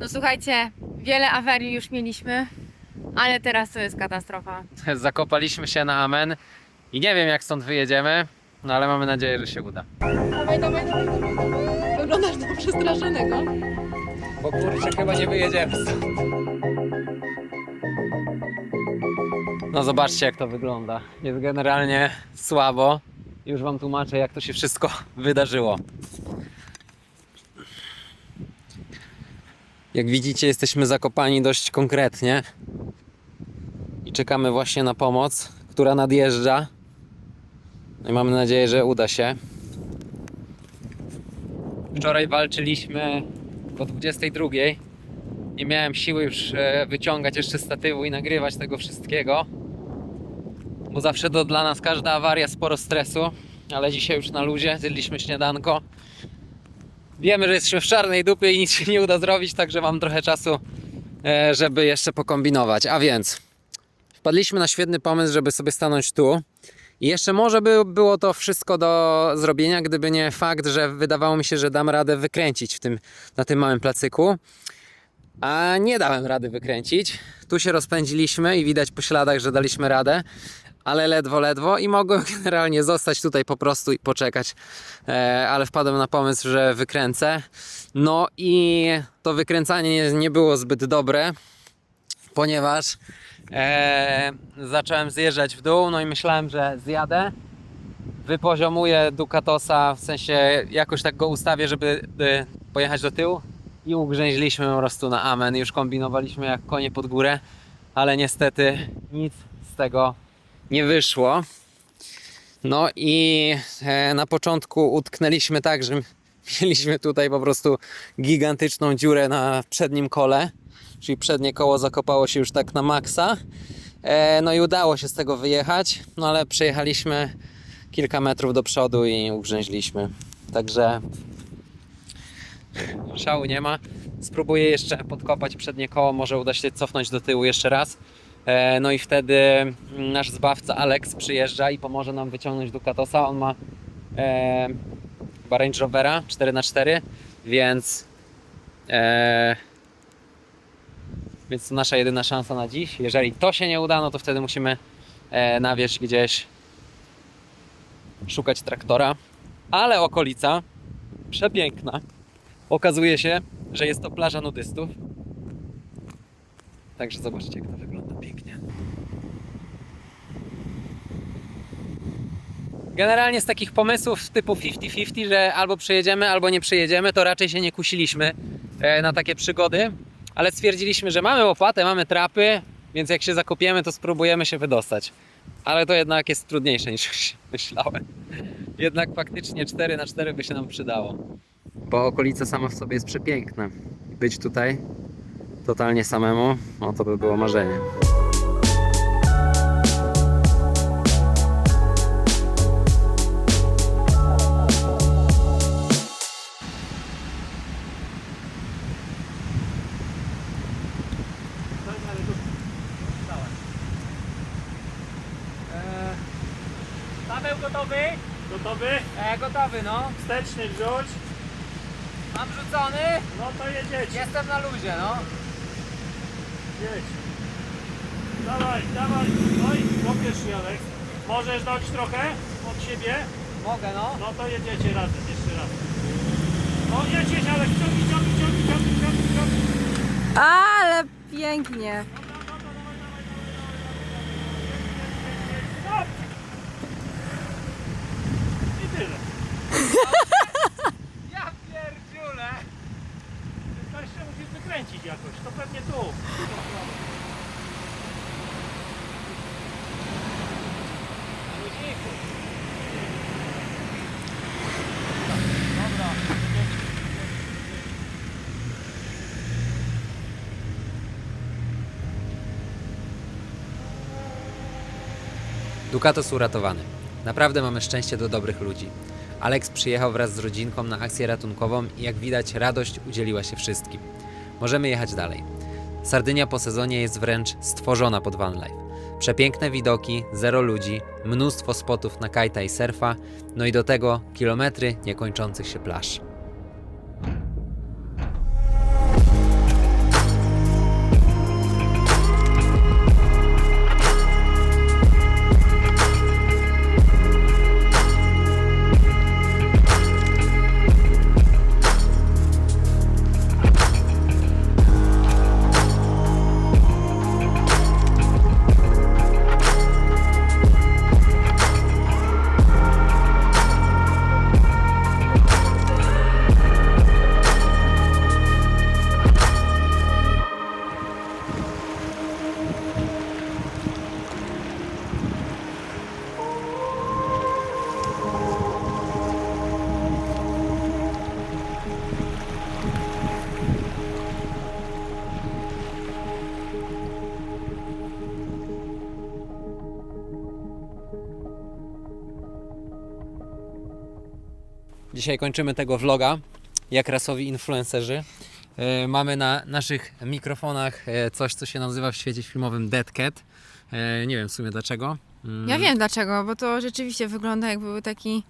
No słuchajcie, wiele awarii już mieliśmy, ale teraz to jest katastrofa. Zakopaliśmy się na amen i nie wiem jak stąd wyjedziemy, no ale mamy nadzieję, że się uda. Dawaj, dawaj, dawaj, dawaj, dawaj. Wyglądasz na przestraszonego. Bo kurczę, chyba nie wyjedziemy stąd. No zobaczcie jak to wygląda. Jest generalnie słabo. Już wam tłumaczę jak to się wszystko wydarzyło. Jak widzicie jesteśmy zakopani dość konkretnie. I czekamy właśnie na pomoc, która nadjeżdża. No i mamy nadzieję, że uda się. Wczoraj walczyliśmy po 22. Nie miałem siły już e, wyciągać jeszcze statywu i nagrywać tego wszystkiego. Bo zawsze to dla nas każda awaria sporo stresu. Ale dzisiaj już na luzie, zjedliśmy śniadanko. Wiemy, że jesteśmy w czarnej dupie i nic się nie uda zrobić, także mam trochę czasu, e, żeby jeszcze pokombinować. A więc wpadliśmy na świetny pomysł, żeby sobie stanąć tu. I jeszcze może by było to wszystko do zrobienia, gdyby nie fakt, że wydawało mi się, że dam radę wykręcić w tym, na tym małym placyku. A nie dałem rady wykręcić. Tu się rozpędziliśmy i widać po śladach, że daliśmy radę, ale ledwo, ledwo i mogłem generalnie zostać tutaj po prostu i poczekać. E, ale wpadłem na pomysł, że wykręcę. No i to wykręcanie nie, było zbyt dobre, ponieważ e, zacząłem zjeżdżać w dół, no i myślałem, że zjadę. Wypoziomuję Ducatosa, w sensie jakoś tak go ustawię, żeby e, pojechać do tyłu i ugrzęźliśmy po prostu na amen. Już kombinowaliśmy jak konie pod górę, ale niestety nic z tego nie wyszło. No i e, na początku utknęliśmy tak, że mieliśmy tutaj po prostu gigantyczną dziurę na przednim kole, czyli przednie koło zakopało się już tak na maksa. E, no i udało się z tego wyjechać, no ale przejechaliśmy kilka metrów do przodu i ugrzęźliśmy. Także szału nie ma. Spróbuję jeszcze podkopać przednie koło, może uda się cofnąć do tyłu jeszcze raz. E, No i wtedy mm, nasz zbawca Alex przyjeżdża i pomoże nam wyciągnąć Ducatosa. On ma e, chyba Range Rovera 4x4, więc e, więc to nasza jedyna szansa na dziś. Jeżeli to się nie uda, no to wtedy musimy e, na wierzch gdzieś szukać traktora. Ale okolica przepiękna. Okazuje się, że jest to plaża nudystów. Także zobaczcie, jak to wygląda pięknie. Generalnie z takich pomysłów typu 50-50, że albo przyjedziemy, albo nie przyjedziemy, to raczej się nie kusiliśmy e, na takie przygody, ale stwierdziliśmy, że mamy łopatę, mamy trapy, więc jak się zakopiemy, to spróbujemy się wydostać. Ale to jednak jest trudniejsze niż myślałem. Jednak faktycznie 4 na 4 by się nam przydało. Bo okolica sama w sobie jest przepiękna. Być tutaj totalnie samemu, no to by było marzenie. Paweł gotowy? Gotowy? E, gotowy, no. Wsteczny wrzuć. Mam rzucony. No to jedziecie. Jestem na luzie, no. Jedź. Dawaj, dawaj. Oj, kopiesz śniadek. Możesz dać trochę od siebie? Mogę, no. No to jedziecie razem, jeszcze raz. O, jedź, jedź, Alek, ciągnij, ciągnij, ciągnij, ciągnij, ciągnij, ciągnij. Ale pięknie. Stop! I tyle. Ja pierdziule. To jeszcze musisz wykręcić jakoś, to pewnie tu. Ducatos uratowany. Naprawdę mamy szczęście do dobrych ludzi. Alex przyjechał wraz z rodzinką na akcję ratunkową i jak widać radość udzieliła się wszystkim. Możemy jechać dalej. Sardynia po sezonie jest wręcz stworzona pod van life. Przepiękne widoki, zero ludzi, mnóstwo spotów na kajta i surfa, no i do tego kilometry niekończących się plaż. Dzisiaj kończymy tego vloga, jak rasowi influencerzy. E, Mamy na naszych mikrofonach e, coś, co się nazywa w świecie filmowym Dead Cat. E, Nie wiem w sumie dlaczego. Mm, Ja wiem dlaczego, bo to rzeczywiście wygląda jakby był taki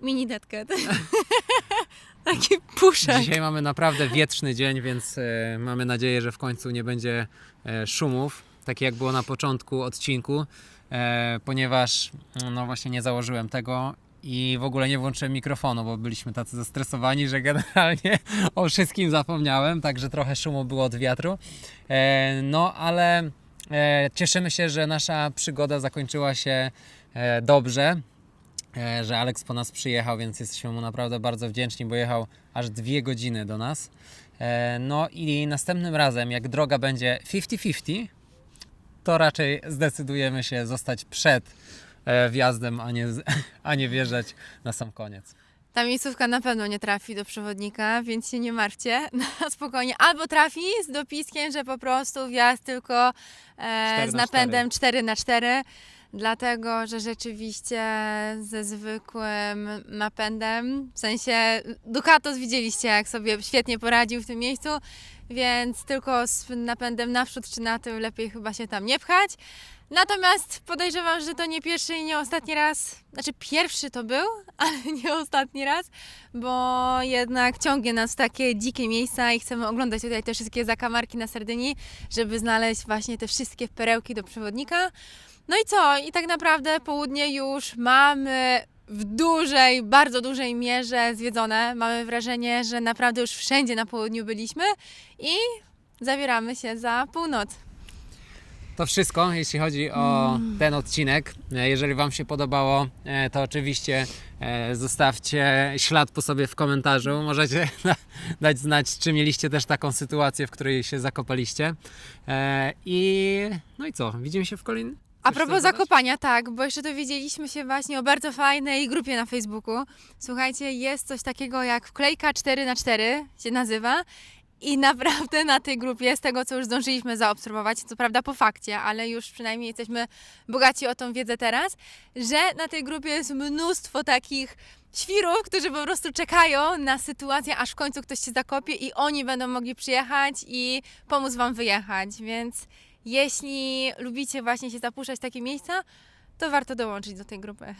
mini deadcat. taki puszek. Dzisiaj mamy naprawdę wietrzny dzień, więc e, mamy nadzieję, że w końcu nie będzie e, szumów, tak jak było na początku odcinku, e, ponieważ no właśnie nie założyłem tego i w ogóle nie włączyłem mikrofonu, bo byliśmy tacy zestresowani, że generalnie o wszystkim zapomniałem, także trochę szumu było od wiatru. E, no ale e, cieszymy się, że nasza przygoda zakończyła się e, dobrze że Alex po nas przyjechał, więc jesteśmy mu naprawdę bardzo wdzięczni, bo jechał aż dwie godziny do nas. No i następnym razem, jak droga będzie 50-50, to raczej zdecydujemy się zostać przed wjazdem, a nie, a nie wjeżdżać na sam koniec. Ta miejscówka na pewno nie trafi do przewodnika, więc się nie martwcie. Na spokojnie. Albo trafi z dopiskiem, że po prostu wjazd tylko e, z na napędem 4 na 4 Dlatego, że rzeczywiście ze zwykłym napędem, w sensie Ducatos widzieliście, jak sobie świetnie poradził w tym miejscu, więc tylko z napędem naprzód czy na tył lepiej chyba się tam nie pchać. Natomiast podejrzewam, że to nie pierwszy i nie ostatni raz. Znaczy, pierwszy to był, ale nie ostatni raz, bo jednak ciągnie nas w takie dzikie miejsca i chcemy oglądać tutaj te wszystkie zakamarki na Sardynii, żeby znaleźć właśnie te wszystkie perełki do przewodnika. No i co? I tak naprawdę południe już mamy w dużej, bardzo dużej mierze zwiedzone. Mamy wrażenie, że naprawdę już wszędzie na południu byliśmy i zabieramy się za północ. To wszystko, jeśli chodzi o ten odcinek. Jeżeli Wam się podobało, e, to oczywiście e, zostawcie ślad po sobie w komentarzu. Możecie dać znać, czy mieliście też taką sytuację, w której się zakopaliście. E, I no i co? Widzimy się w kolejnym. A propos zakopania, tak, bo jeszcze dowiedzieliśmy się właśnie o bardzo fajnej grupie na Facebooku. Słuchajcie, jest coś takiego jak wklejka 4 na 4 się nazywa. I naprawdę na tej grupie, z tego co już zdążyliśmy zaobserwować, co prawda po fakcie, ale już przynajmniej jesteśmy bogaci o tą wiedzę teraz, że na tej grupie jest mnóstwo takich świrów, którzy po prostu czekają na sytuację, aż w końcu ktoś się zakopie i oni będą mogli przyjechać i pomóc Wam wyjechać. Więc jeśli lubicie właśnie się zapuszczać w takie miejsca, to warto dołączyć do tej grupy.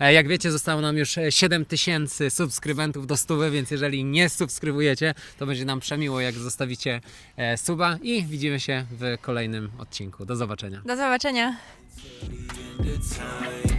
E, Jak wiecie, zostało nam już e, 7 tysięcy subskrybentów do 100, więc jeżeli nie subskrybujecie, to będzie nam przemiło, jak zostawicie e, suba i widzimy się w kolejnym odcinku. Do zobaczenia. Do zobaczenia. the time.